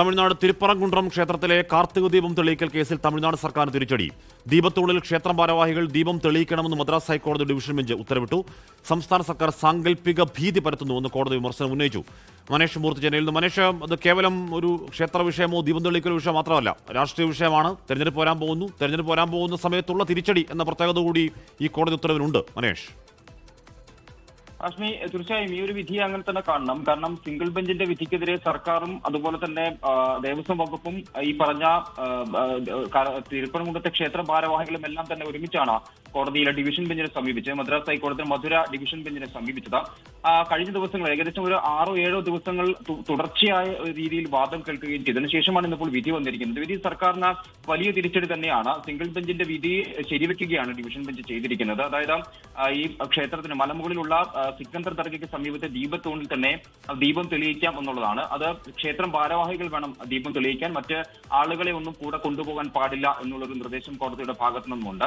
തമിഴ്നാട് തിരുപ്പറംകുണ്ട്രം ക്ഷേത്രത്തിലെ കാർത്തിക ദീപം തെളിയിക്കൽ കേസിൽ തമിഴ്നാട് സർക്കാർ തിരിച്ചടി. ദീപത്തൂണിൽ ക്ഷേത്രം ഭാരവാഹികൾ ദീപം തെളിയിക്കണമെന്ന് മദ്രാസ് ഹൈക്കോടതി ഡിവിഷൻ ബെഞ്ച് ഉത്തരവിട്ടു. സംസ്ഥാന സർക്കാർ സാങ്കല്പിക ഭീതി പരത്തുന്നുവെന്ന് കോടതി വിമർശനം ഉന്നയിച്ചു. മനേഷ് മൂർത്തി ചെന്നൈയിൽ നിന്ന് മനേഷ് അത് കേവലം ഒരു ക്ഷേത്ര വിഷയമോ ദീപം തെളിയിക്കൽ വിഷയം മാത്രമല്ല രാഷ്ട്രീയ വിഷയമാണ്. തെരഞ്ഞെടുപ്പ് വരാൻ പോകുന്നു. തെരഞ്ഞെടുപ്പ് വരാൻ പോകുന്ന സമയത്തുള്ള തിരിച്ചടി എന്ന പ്രത്യേകത കൂടി ഈ കോടതി ഉത്തരവിനുണ്ട്. മനേഷ്. അശ്മി തീർച്ചയായും ഈ ഒരു വിധി അങ്ങനെ തന്നെ കാണണം. കാരണം സിംഗിൾ ബെഞ്ചിന്റെ വിധിക്കെതിരെ സർക്കാരും അതുപോലെ തന്നെ ദേവസ്വം വകുപ്പും ഈ പറഞ്ഞ തിരുപ്പനംകുണ്ടത്തെ ക്ഷേത്ര ഭാരവാഹികളും എല്ലാം തന്നെ ഒരുമിച്ചാണ് കോടതിയിലെ ഡിവിഷൻ ബെഞ്ചിനെ സമീപിച്ച് മദ്രാസ് ഹൈക്കോടതി മധുര ഡിവിഷൻ ബെഞ്ചിനെ സമീപിച്ചത്. കഴിഞ്ഞ ദിവസങ്ങൾ ഏകദേശം ഒരു ആറോ ഏഴോ ദിവസങ്ങൾ തുടർച്ചയായ രീതിയിൽ വാദം കേൾക്കുകയും ചെയ്തതിനു ശേഷമാണ് ഇന്നിപ്പോൾ വിധി വന്നിരിക്കുന്നത്. വിധി സർക്കാരിന് വലിയ തിരിച്ചടി തന്നെയാണ്. സിംഗിൾ ബെഞ്ചിന്റെ വിധി ശരിവെക്കുകയാണ് ഡിവിഷൻ ബെഞ്ച് ചെയ്തിരിക്കുന്നത്. അതായത് ഈ ക്ഷേത്രത്തിന് മലമുകളിലുള്ള സിക്കന്ദർ ദർഗയ്ക്ക് സമീപത്തെ ദീപത്തൂണിൽ തന്നെ ദീപം തെളിയിക്കാം എന്നുള്ളതാണ്. അത് ക്ഷേത്രം ഭാരവാഹികൾ വേണം ദീപം തെളിയിക്കാൻ. മറ്റ് ആളുകളെ ഒന്നും കൂടെ കൊണ്ടുപോകാൻ പാടില്ല എന്നുള്ളൊരു നിർദ്ദേശം കോടതിയുടെ ഭാഗത്തു നിന്നുമുണ്ട്.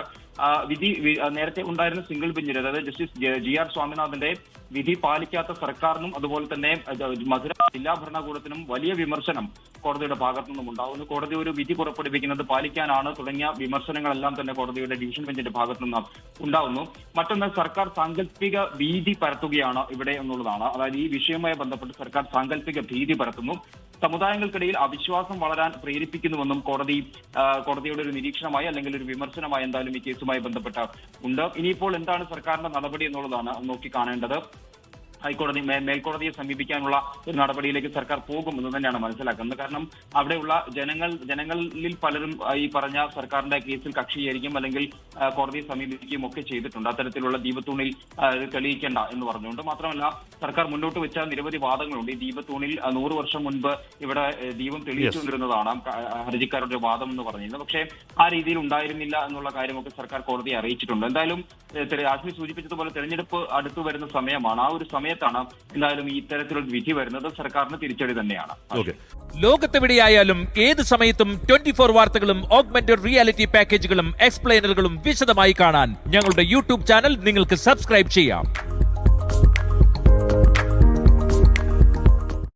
വിധി നേരത്തെ ഉണ്ടായിരുന്ന സിംഗിൾ ബെഞ്ചിന് അതായത് ജസ്റ്റിസ് ജെ- ആർ സ്വാമിനാഥന്റെ വിധി പാലിക്കാത്ത സർക്കാരിനും അതുപോലെ തന്നെ മധുര ജില്ലാ ഭരണകൂടത്തിനും വലിയ വിമർശനം കോടതിയുടെ ഭാഗത്തു നിന്നും ഉണ്ടാവുന്നു. കോടതി ഒരു വിധി പുറപ്പെടുവിക്കുന്നത് പാലിക്കാനാണ് തുടങ്ങിയ വിമർശനങ്ങളെല്ലാം തന്നെ കോടതിയുടെ ഡിവിഷൻ ബെഞ്ചിന്റെ ഭാഗത്തു നിന്ന് ഉണ്ടാവുന്നു. മറ്റൊന്ന് സർക്കാർ സാങ്കല്പിക ഭീതി പരത്തുകയാണ് ഇവിടെ എന്നുള്ളതാണ്. അതായത് ഈ വിഷയവുമായി ബന്ധപ്പെട്ട് സർക്കാർ സാങ്കല്പിക ഭീതി പരത്തുന്നു. സമുദായങ്ങൾക്കിടയിൽ അവിശ്വാസം വളരാൻ പ്രേരിപ്പിക്കുന്നുവെന്നും കോടതി കോടതിയുടെ ഒരു നിരീക്ഷണമായി അല്ലെങ്കിൽ ഒരു വിമർശനമായി എന്തായാലും ഈ കേസുമായി ബന്ധപ്പെട്ട ഉണ്ട്. ഇനിയിപ്പോൾ എന്താണ് സർക്കാരിന്റെ നടപടി എന്നുള്ളതാണ് നോക്കി കാണേണ്ടത്. ഹൈക്കോടതി മേൽക്കോടതിയെ സമീപിക്കാനുള്ള ഒരു നടപടിയിലേക്ക് സർക്കാർ പോകും എന്ന് തന്നെയാണ് മനസ്സിലാക്കുന്നത്. കാരണം അവിടെയുള്ള ജനങ്ങൾ ജനങ്ങളിൽ പലരും ഈ പറഞ്ഞ സർക്കാരിന്റെ കേസിൽ കക്ഷിയായിരിക്കും അല്ലെങ്കിൽ കോടതിയെ സമീപിക്കുകയും ഒക്കെ ചെയ്തിട്ടുണ്ട്. അത്തരത്തിലുള്ള ദീപത്തൂണിൽ തെളിയിക്കേണ്ട എന്ന് പറഞ്ഞുകൊണ്ട് മാത്രമല്ല സർക്കാർ മുന്നോട്ട് വെച്ച നിരവധി വാദങ്ങളുണ്ട്. ഈ ദീപത്തൂണിൽ നൂറ് വർഷം മുൻപ് ഇവിടെ ദീപം തെളിയിച്ചുകൊണ്ടിരുന്നതാണ് ഹർജിക്കാരുടെ വാദം എന്ന് പറഞ്ഞിരുന്നത് പക്ഷേ ആ രീതിയിൽ ഉണ്ടായിരുന്നില്ല എന്നുള്ള കാര്യമൊക്കെ സർക്കാർ കോടതിയെ അറിയിച്ചിട്ടുണ്ട്. എന്തായാലും ആശ്മി സൂചിപ്പിച്ചതുപോലെ തെരഞ്ഞെടുപ്പ് അടുത്തു വരുന്ന സമയമാണ്. ആ ഒരു സമയത്താണ് എന്തായാലും ഈ ഇത്തരത്തിലൊരു വിധി വരുന്നത് സർക്കാരിന് തിരിച്ചടി തന്നെയാണ്. ഓക്കെ. ലോകത്തെവിടെയായാലും ഏത് സമയത്തും ട്വന്റി ഫോർ വാർത്തകളും ഓഗ്മെന്റഡ് റിയാലിറ്റി പാക്കേജുകളും എക്സ്പ്ലെയിനറുകളും വിശദമായി കാണാൻ ഞങ്ങളുടെ യൂട്യൂബ് ചാനൽ നിങ്ങൾക്ക് സബ്സ്ക്രൈബ് ചെയ്യാം.